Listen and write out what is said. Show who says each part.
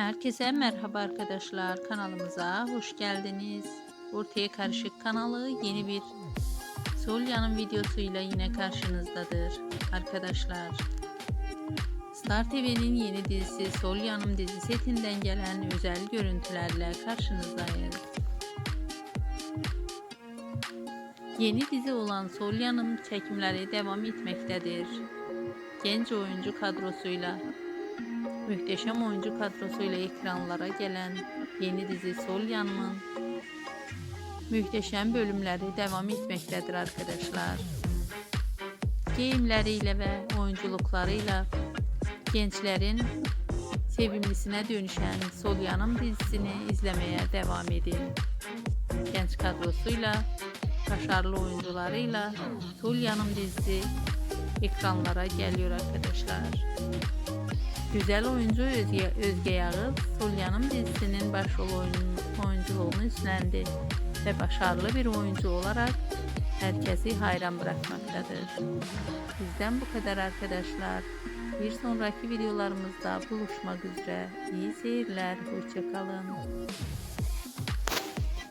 Speaker 1: Herkese merhaba arkadaşlar. Kanalımıza hoş geldiniz. Ortaya Karışık kanalı yeni bir Solya'nın videosuyla yine karşınızdadır arkadaşlar. Star TV'nin yeni dizisi Solya'nın dizi setinden gelen özel görüntülerle karşınızdayız. Yeni dizi olan Solya'nın çekimleri devam etmektedir. Genç oyuncu kadrosuyla Muhteşem oyuncu kadrosuyla ekranlara gelen yeni dizi Sol Yanım'ın muhteşem bölümleri devam etmektedir arkadaşlar. Giyimleriyle ve oyunculuklarıyla gençlerin sevimlisine dönüşen Sol Yanım dizisini izlemeye devam edin. Genç kadrosuyla, başarılı oyuncularıyla Sol Yanım dizisi ekranlara geliyor arkadaşlar. Güzel oyuncu Özge, Özge Yağız, Solya'nın dizisinin başrol oyun, oyunculuğunu üstlendi ve başarılı bir oyuncu olarak herkesi hayran bırakmaktadır. Bizden bu kadar arkadaşlar. Bir sonraki videolarımızda buluşmak üzere. İyi seyirler, hoşçakalın.